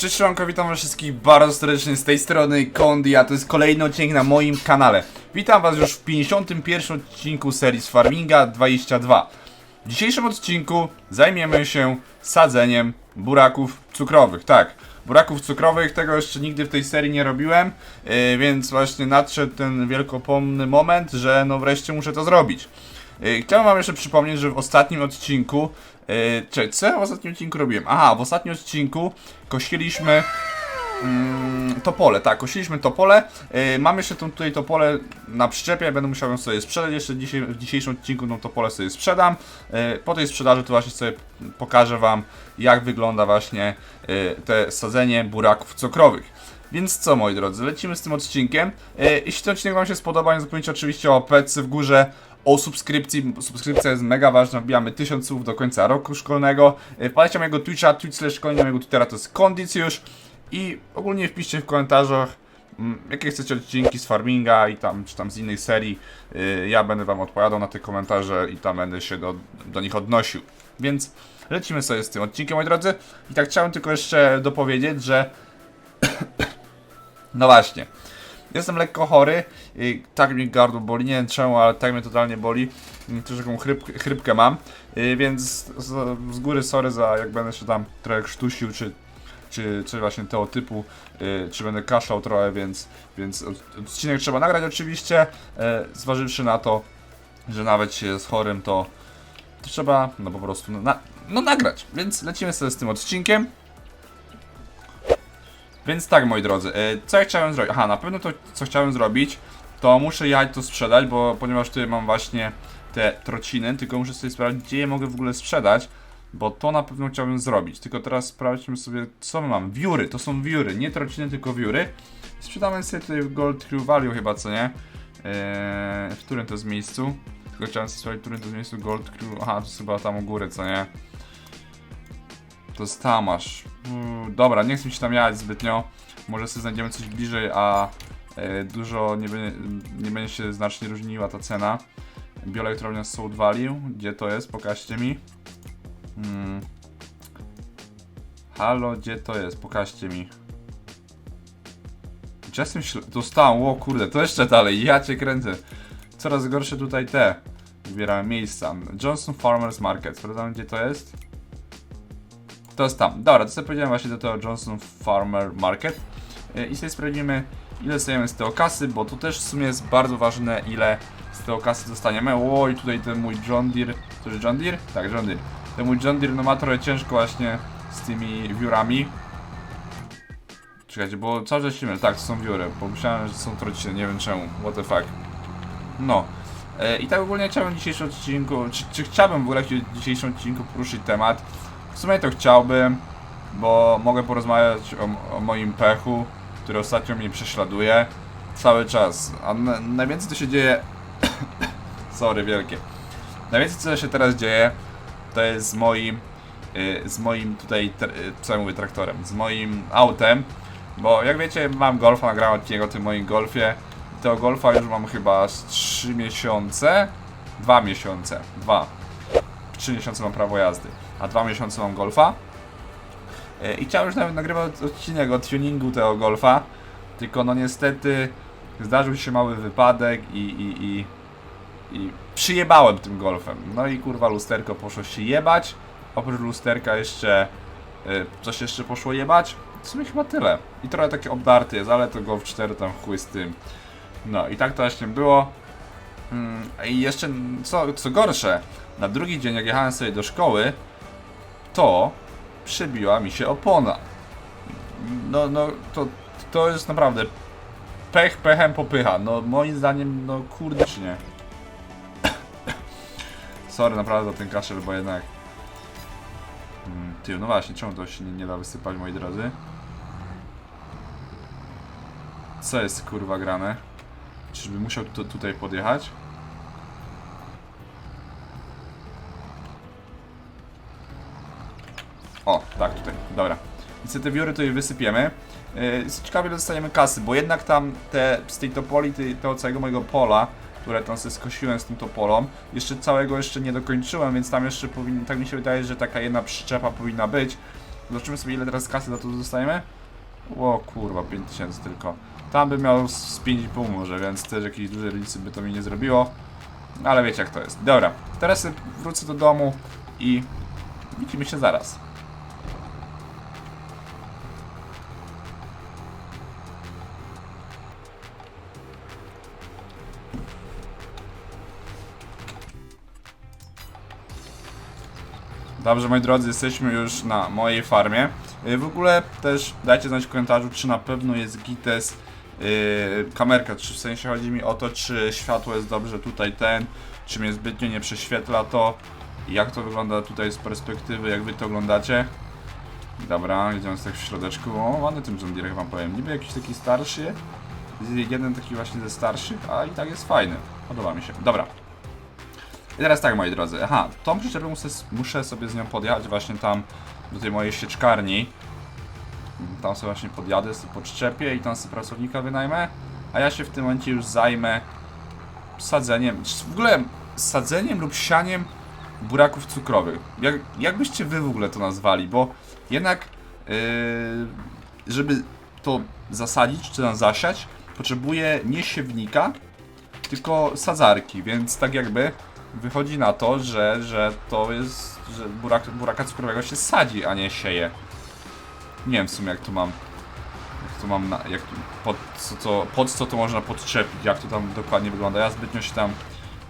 Cześć Siemanko, witam was wszystkich bardzo serdecznie z tej strony Kondi, a to jest kolejny odcinek na moim kanale. Witam was już w 51 odcinku serii z Farminga 22. W dzisiejszym odcinku zajmiemy się sadzeniem buraków cukrowych, tak. Buraków cukrowych, tego jeszcze nigdy w tej serii nie robiłem, yy, więc właśnie nadszedł ten wielkopomny moment, że no wreszcie muszę to zrobić. Yy, Chciałem wam jeszcze przypomnieć, że w ostatnim odcinku Yy, Czekaj, co ja w ostatnim odcinku robiłem? Aha, w ostatnim odcinku kosiliśmy mm, topole, tak, kosiliśmy topole. Yy, mam jeszcze tą, tutaj topole na przyczepie, będę musiał ją sobie sprzedać. Jeszcze dzisiaj, w dzisiejszym odcinku tą topole sobie sprzedam. Yy, po tej sprzedaży to właśnie sobie pokażę wam, jak wygląda właśnie yy, te sadzenie buraków cukrowych. Więc co moi drodzy, lecimy z tym odcinkiem. Jeśli ten odcinek wam się spodoba, nie zapomnijcie oczywiście o pecy w górze, o subskrypcji. Subskrypcja jest mega ważna, wbijamy 1000 słów do końca roku szkolnego. Yy, Wpadajcie mojego Twitcha, twitch slash szkolenia mojego Twittera to jest Kondicjusz. I ogólnie wpiszcie w komentarzach, mm, jakie chcecie odcinki z farminga i tam, czy tam z innych serii. Yy, Ja będę wam odpowiadał na te komentarze i tam będę się do, do nich odnosił. Więc lecimy sobie z tym odcinkiem, moi drodzy. I tak chciałem tylko jeszcze dopowiedzieć, że no właśnie. Jestem lekko chory i tak mi gardło boli, nie wiem czemu, ale tak mnie totalnie boli. Też taką chryp, chrypkę mam, y, więc z, z góry sorry za jak będę się tam trochę krztusił, czy, czy, właśnie tego typu, y, czy będę kaszlał trochę, więc, więc od- odcinek trzeba nagrać oczywiście, e, zważywszy na to, że nawet się z chorym, to, to trzeba no po prostu na, no nagrać. Więc lecimy sobie z tym odcinkiem. Więc tak, moi drodzy, e, co ja chciałem zrobić? Aha, na pewno to, co chciałem zrobić, to muszę jechać to sprzedać, bo ponieważ tutaj mam właśnie te trociny, tylko muszę sobie sprawdzić, gdzie je mogę w ogóle sprzedać, bo to na pewno chciałbym zrobić. Tylko teraz sprawdźmy sobie, co mam. Wióry, to są wióry, nie trociny, tylko wióry. Sprzedamy sobie tutaj Gold Crew Value chyba, co nie? Eee, w którym to jest miejscu? Tylko chciałem sobie sprawdzić, w którym to jest miejscu Gold Crew. Aha, to jest chyba tam u góry, co nie? To jest tam aż. Mm, Dobra, nie chcę mi się tam jechać zbytnio. Może sobie znajdziemy coś bliżej, a e, dużo nie, będzie- nie będzie się znacznie różniła ta cena. Bioelektrownia Soul Value. Gdzie to jest? Pokażcie mi. Hmm. Halo, gdzie to jest? Pokażcie mi. Czasem śl- dostałem, o kurde, to jeszcze dalej, ja cię kręcę. Coraz gorsze tutaj te. Wybieramy miejsca. Johnson Farmers Market. Sprawdzamy gdzie to jest. To jest tam. Dobra, to sobie powiedziałem właśnie do tego Johnson Farmer Market. E, I sobie sprawdzimy, ile stajemy z tego kasy, bo to też w sumie jest bardzo ważne, ile z tego kasy dostaniemy. Oj, tutaj ten mój John Deere. To jest John Deere? Tak, John Deere. Ten mój John Deere no ma trochę ciężko właśnie z tymi wiórami. Czekajcie, bo cały czas się. Tak, to są wióry, bo myślałem, że są trociny, nie wiem czemu. What the fuck. No. E, I tak ogólnie chciałbym w dzisiejszym odcinku, czy, czy chciałbym w ogóle w dzisiejszym odcinku poruszyć temat. W sumie to chciałbym, bo mogę porozmawiać o, o moim pechu, który ostatnio mnie prześladuje cały czas. A na, najwięcej to się dzieje. Sorry, wielkie. Najwięcej co się teraz dzieje, to jest z moim. y, Z moim tutaj, y, co ja mówię, traktorem, z moim autem, bo jak wiecie, mam golfa, nagrałem odcinek o tym moim golfie. Tego golfa już mam chyba z 3 miesiące, 2 miesiące, 2. 3 miesiące mam prawo jazdy, a 2 miesiące mam golfa. E, I chciałem już nawet nagrywać odcinek o tuningu tego golfa, tylko no niestety zdarzył się mały wypadek i, i, i, i przyjebałem tym golfem. No i kurwa lusterko poszło się jebać. Oprócz lusterka jeszcze e, coś jeszcze poszło jebać. W sumie chyba tyle. I trochę taki obdarty jest, ale to Golf 4 tam chuj z tym. No i tak to właśnie było. Mm, I jeszcze co, co gorsze, na drugi dzień jak jechałem sobie do szkoły, to przebiła mi się opona. No, no, to, to jest naprawdę pech pechem popycha. No, moim zdaniem, no kurde, nie. Sorry naprawdę za ten kaszel, bo jednak... Mm, Ty, no właśnie, czemu to się nie, nie da wysypać, moi drodzy? Co jest kurwa grane? Czyżby musiał tu, tutaj podjechać? O, tak, tutaj, dobra. Więc te wiory tutaj wysypiemy. Yy, ciekawie dostaniemy kasy, bo jednak tam te, z tej topoli, tego całego mojego pola, które tam sobie skosiłem z tym topolą, jeszcze całego jeszcze nie dokończyłem, więc tam jeszcze powinien, tak mi się wydaje, że taka jedna przyczepa powinna być. Zobaczymy sobie ile teraz kasy za to dostajemy. O kurwa, 5000 tylko. Tam bym miał z 5,5 może, więc też jakieś duże różnicy by to mi nie zrobiło. Ale wiecie jak to jest. Dobra, teraz wrócę do domu i widzimy się zaraz. Dobrze, moi drodzy, jesteśmy już na mojej farmie. Yy, W ogóle też dajcie znać w komentarzu, czy na pewno jest gites yy, kamerka, czy w sensie chodzi mi o to, czy światło jest dobrze tutaj ten, czy mnie zbytnio nie prześwietla to, jak to wygląda tutaj z perspektywy, jak wy to oglądacie. Dobra, idziemy tak w środeczku. O, ładny tym John wam powiem. Niby jakiś taki starszy, jeden taki właśnie ze starszych, a i tak jest fajny. Podoba mi się. Dobra. I teraz tak, moi drodzy. Aha, tą przyczepę muszę, muszę sobie z nią podjechać właśnie tam do tej mojej sieczkarni. Tam sobie właśnie podjadę, sobie podczepię i tam sobie pracownika wynajmę. A ja się w tym momencie już zajmę sadzeniem, w ogóle sadzeniem lub sianiem buraków cukrowych. Jak, jak byście wy w ogóle to nazwali? Bo jednak, yy, żeby to zasadzić czy tam zasiać, potrzebuje nie siewnika, tylko sadzarki, więc tak jakby wychodzi na to, że, że to jest, że burak, buraka cukrowego się sadzi, a nie sieje. Nie wiem w sumie jak to mam, jak to mam, na, jak, pod, co, co, pod co to można podczepić, jak to tam dokładnie wygląda. Ja zbytnio się tam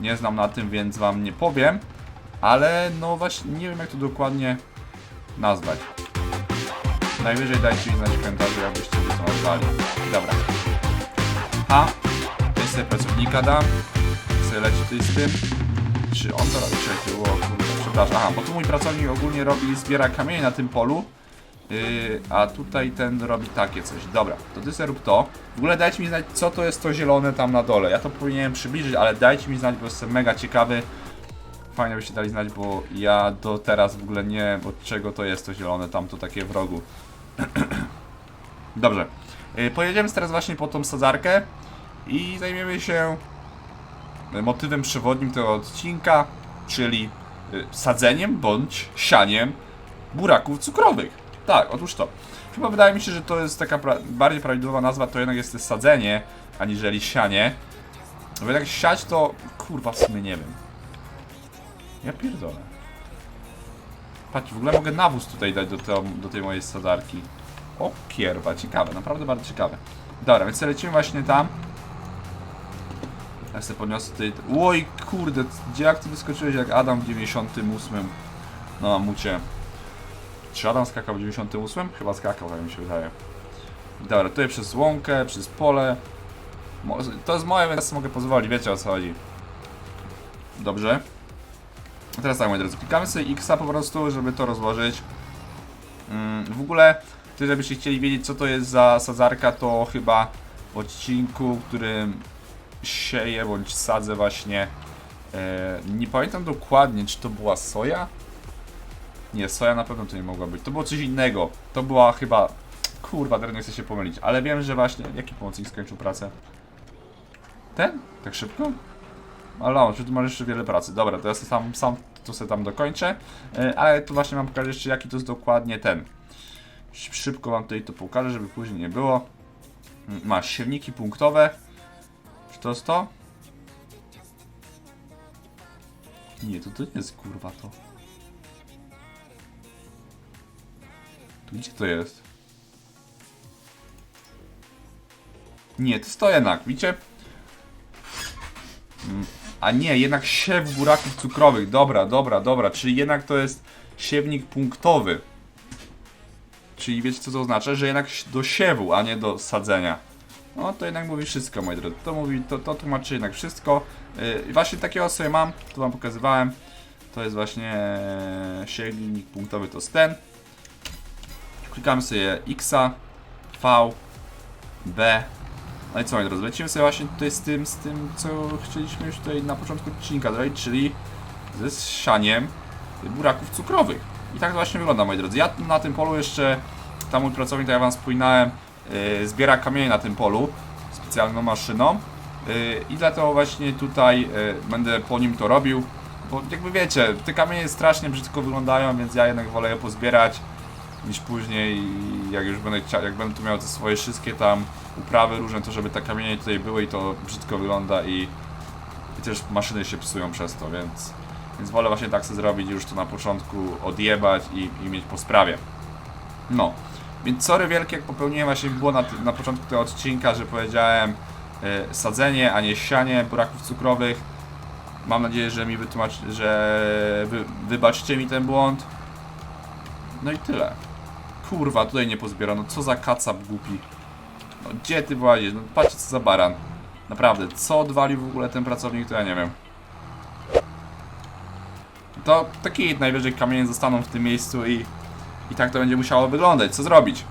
nie znam na tym, więc wam nie powiem, ale no właśnie nie wiem jak to dokładnie nazwać. Najwyżej dajcie mi znać w komentarzu, jakbyście to nazwali. Dobra. A, tutaj sobie pracownika dam, leci tutaj z tym. Czy on to robi? Czekaj, o kurde, przepraszam. Aha, bo tu mój pracownik ogólnie robi, zbiera kamienie na tym polu. Yy, a tutaj ten robi takie coś. Dobra, to ty sobie rób to. W ogóle dajcie mi znać, co to jest to zielone tam na dole. Ja to powinienem przybliżyć, ale dajcie mi znać, bo jestem mega ciekawy. Fajnie byście dali znać, bo ja do teraz w ogóle nie wiem, od czego to jest to zielone tam, to takie w rogu. Dobrze. Yy, pojedziemy teraz właśnie po tą sadzarkę i zajmiemy się motywem przewodnim tego odcinka, czyli y, sadzeniem bądź sianiem buraków cukrowych. Tak, otóż to. Chyba wydaje mi się, że to jest taka pra bardziej prawidłowa nazwa, to jednak jest sadzenie, aniżeli sianie. Bo jednak siać to, kurwa, w sumie nie wiem. Ja pierdolę. Patrz, w ogóle mogę nawóz tutaj dać do, te, do tej mojej sadarki. O kierwa, ciekawe, naprawdę bardzo ciekawe. Dobra, więc lecimy właśnie tam. Ja sobie podniosę tutaj... Oj, kurde, jak ty wyskoczyłeś jak Adam w 98? No, mamucie. Czy Adam skakał w 98? Chyba skakał, tak mi się wydaje. Dobra, tutaj przez łąkę, przez pole. To jest moje, więc mogę pozwolić, wiecie o co chodzi. Dobrze. Teraz tak, moi drodzy, klikamy sobie X po prostu, żeby to rozłożyć. Mm, w ogóle, ty żebyście chcieli wiedzieć, co to jest za sadzarka, to chyba w odcinku, którym sieję bądź sadzę właśnie. E, nie pamiętam dokładnie, czy to była soja? Nie, soja na pewno to nie mogła być. To było coś innego. To była chyba. Kurwa, teraz nie chcę się pomylić, ale wiem, że właśnie. Jaki pomocnik skończył pracę? Ten? Tak szybko? Ale on, czy tu masz jeszcze wiele pracy. Dobra, to ja sobie sam, sam to sobie tam dokończę. E, ale tu właśnie mam pokazać jeszcze, jaki to jest dokładnie ten. Szybko wam tutaj to pokażę, żeby później nie było. Mm, Masz siewniki punktowe. To jest to? Nie, to, to nie jest kurwa to. Tu gdzie to jest? Nie, to jest to jednak, widzicie? Mm, A nie, jednak siew buraków cukrowych. Dobra, dobra, dobra. Czyli jednak to jest siewnik punktowy. Czyli wiecie co to oznacza? Że jednak do siewu, a nie do sadzenia. No to jednak mówi wszystko, moi drodzy. To mówi, to, to tłumaczy jednak wszystko. Yy, właśnie takiego sobie mam, to wam pokazywałem. To jest właśnie e, siewnik punktowy, to jest ten. Klikamy sobie X, V, B. No i co, moi drodzy, lecimy sobie właśnie tutaj z tym, z tym, co chcieliśmy już tutaj na początku odcinka zrobić, czyli ze sianiem buraków cukrowych. I tak to właśnie wygląda, moi drodzy. Ja na tym polu jeszcze, tam mój pracownik, tak jak wam wspominałem, zbiera kamienie na tym polu specjalną maszyną. Yy, I dlatego właśnie tutaj yy, będę po nim to robił. Bo jakby wiecie, te kamienie strasznie brzydko wyglądają, więc ja jednak wolę je pozbierać niż później, jak już będę chciał, jak będę tu miał te swoje wszystkie tam uprawy różne, to żeby te kamienie tutaj były i to brzydko wygląda i, i też maszyny się psują przez to, więc, więc wolę właśnie tak sobie zrobić już to na początku odjebać i, i mieć po sprawie. No, więc sorry wielkie, jak popełniłem właśnie było na, na początku tego odcinka, że powiedziałem e, sadzenie, a nie sianie buraków cukrowych. Mam nadzieję, że mi wytłumaczy, że wy, wybaczycie mi ten błąd. No i tyle. Kurwa, tutaj nie pozbierano. Co za kacap głupi. No gdzie ty włazisz? No patrzcie co za baran. Naprawdę, co odwalił w ogóle ten pracownik, to ja nie wiem. To taki najwyżej kamienie zostaną w tym miejscu i, i tak to będzie musiało wyglądać. Co zrobić?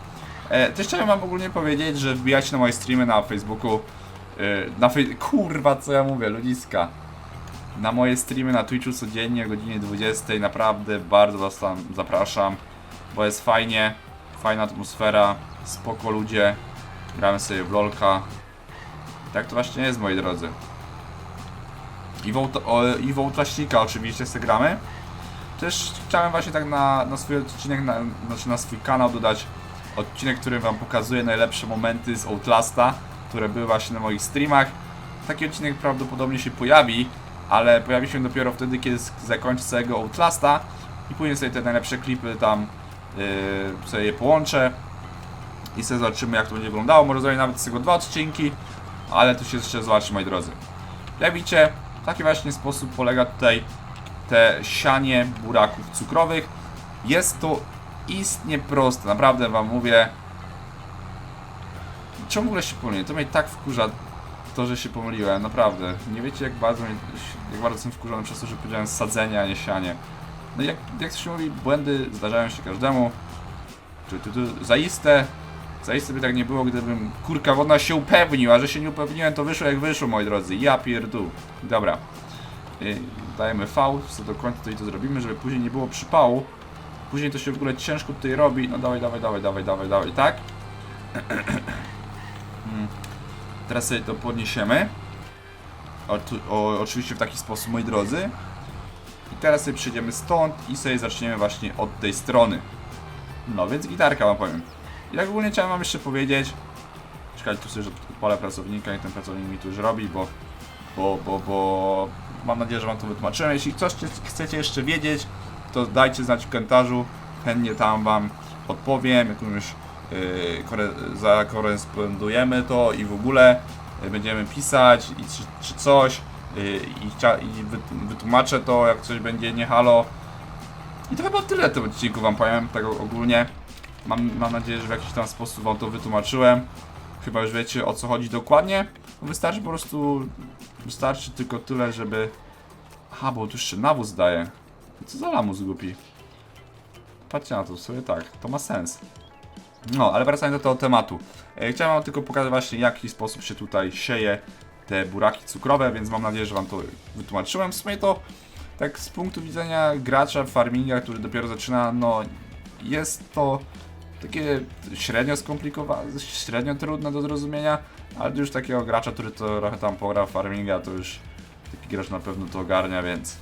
E, też chciałem wam ogólnie powiedzieć, że wbijajcie na moje streamy na Facebooku. E, na fej... Kurwa, co ja mówię, ludziska. Na moje streamy na Twitchu codziennie o godzinie 20. Naprawdę bardzo was tam zapraszam, bo jest fajnie, fajna atmosfera, spoko ludzie, gramy sobie w LOLka. Tak to właśnie jest, moi drodzy. I w, i w oczywiście sobie gramy. Też chciałem właśnie tak na, na swój odcinek, na, znaczy na swój kanał dodać odcinek, który wam pokazuje najlepsze momenty z Outlasta, które były właśnie na moich streamach. Taki odcinek prawdopodobnie się pojawi, ale pojawi się dopiero wtedy, kiedy zakończę całego Outlasta i później sobie te najlepsze klipy tam yy, sobie je połączę i sobie zobaczymy jak to będzie wyglądało. Może zrobię nawet z tego dwa odcinki, ale to się jeszcze zobaczy moi drodzy. Jak widzicie, taki właśnie sposób polega tutaj te sianie buraków cukrowych. Jest to istnie proste, naprawdę wam mówię. Czemu w ogóle się pomyliłem? To mnie tak wkurza to, że się pomyliłem, naprawdę. Nie wiecie jak bardzo, jak bardzo jestem wkurzony przez to, że powiedziałem sadzenie, a nie sianie. No jak, jak to się mówi, błędy zdarzają się każdemu. Czy tu, tu, zaiste, zaiste by tak nie było, gdybym kurka wodna się upewnił, a że się nie upewniłem, to wyszło jak wyszło, moi drodzy. Ja pierdół. Dobra. Y, dajemy V, co do końca tutaj to zrobimy, żeby później nie było przypału. Później to się w ogóle ciężko tutaj robi. No dawaj, dawaj, dawaj, dawaj, dawaj, dawaj, tak? Mm. Teraz sobie to podniesiemy. O, tu, o, oczywiście w taki sposób, moi drodzy. I teraz sobie przejdziemy stąd i sobie zaczniemy właśnie od tej strony. No więc gitarka wam powiem. I tak ogólnie chciałem wam jeszcze powiedzieć. Czekajcie, tu sobie odpalę pracownika i ten pracownik mi tu już robi, bo bo, bo, bo mam nadzieję, że Wam to wytłumaczyłem. Jeśli coś chcecie jeszcze wiedzieć, to dajcie znać w komentarzu, chętnie tam Wam odpowiem, jakąś yy, kore, zakorespondujemy to i w ogóle yy, będziemy pisać i czy, czy coś yy, i, i wy, wytłumaczę to, jak coś będzie nie halo. I to chyba tyle tym odcinku Wam powiem, tak ogólnie. Mam, mam nadzieję, że w jakiś tam sposób Wam to wytłumaczyłem. Chyba już wiecie o co chodzi dokładnie. Wystarczy po prostu Wystarczy tylko tyle, żeby... Aha, bo tu jeszcze nawóz daje. Co za lamus głupi. Patrzcie na to, sobie tak, to ma sens. No, ale wracając do tego tematu. E, chciałem wam tylko pokazać właśnie, w jaki sposób się tutaj sieje te buraki cukrowe, więc mam nadzieję, że wam to wytłumaczyłem. W sumie to, tak z punktu widzenia gracza farminga, który dopiero zaczyna, no, jest to takie średnio skomplikowane, średnio trudne do zrozumienia, ale już takiego gracza, który to trochę tam pora w farminga, to już taki gracz na pewno to ogarnia, więc,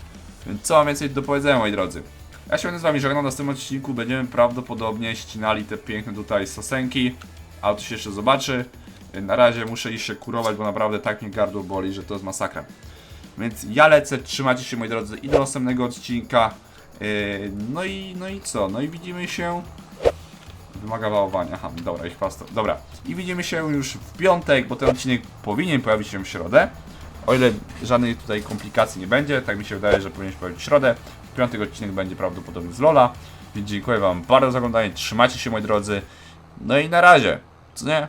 więc co mam więcej do powiedzenia, moi drodzy. Ja się będę z wami żegnał, w następnym odcinku będziemy prawdopodobnie ścinali te piękne tutaj sosenki, ale to się jeszcze zobaczy. Na razie muszę iść się kurować, bo naprawdę tak mnie gardło boli, że to jest masakra. Więc ja lecę, trzymajcie się moi drodzy i do następnego odcinka. Yy, No i, no i co? No i widzimy się Wymaga wałowania. Aha, dobra, ich pasta. Dobra. I widzimy się już w piątek, bo ten odcinek powinien pojawić się w środę. O ile żadnej tutaj komplikacji nie będzie, tak mi się wydaje, że powinien się pojawić w środę. Piątek odcinek będzie prawdopodobnie z Lola. Więc dziękuję Wam bardzo za oglądanie. Trzymajcie się moi drodzy. No i na razie. Co nie?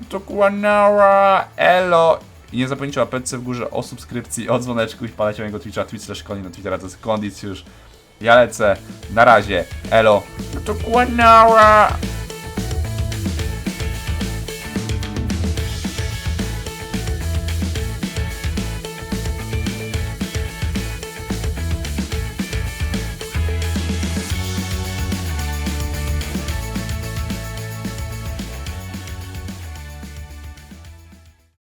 Dokładnie. Elo. I nie zapomnijcie o apeczce w górze, o subskrypcji, o dzwoneczku i wpadajcie mojego Twitcha, twitch slash na Twittera, to jest Kondis już. Ja lecę. Na razie. Elo. Dokładnie.